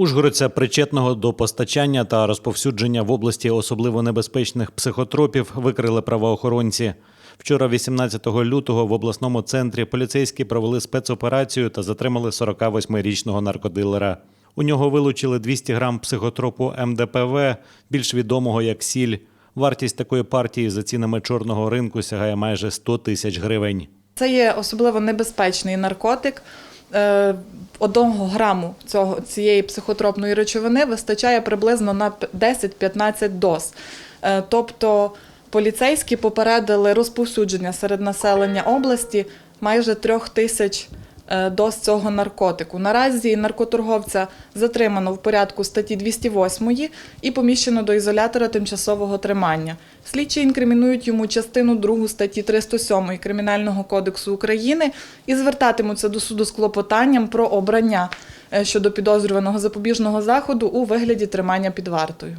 Ужгородця, причетного до постачання та розповсюдження в області особливо небезпечних психотропів, викрили правоохоронці. Вчора, 18 лютого, в обласному центрі поліцейські провели спецоперацію та затримали 48-річного наркодилера. У нього вилучили 200 грам психотропу МДПВ, більш відомого як сіль. Вартість такої партії за цінами чорного ринку сягає майже 100 тисяч гривень. Це є особливо небезпечний наркотик. Е, Одного граму цього, цієї психотропної речовини вистачає приблизно на 10-15 доз. Е, Тобто поліцейські попередили розповсюдження серед населення області майже трьох тисяч доз цього наркотику. Наразі наркоторговця затримано в порядку статті 208 і поміщено до ізолятора тимчасового тримання. Слідчі інкримінують йому частину 2 статті 307 Кримінального кодексу України і звертатимуться до суду з клопотанням про обрання е, щодо підозрюваного запобіжного заходу у вигляді тримання під вартою.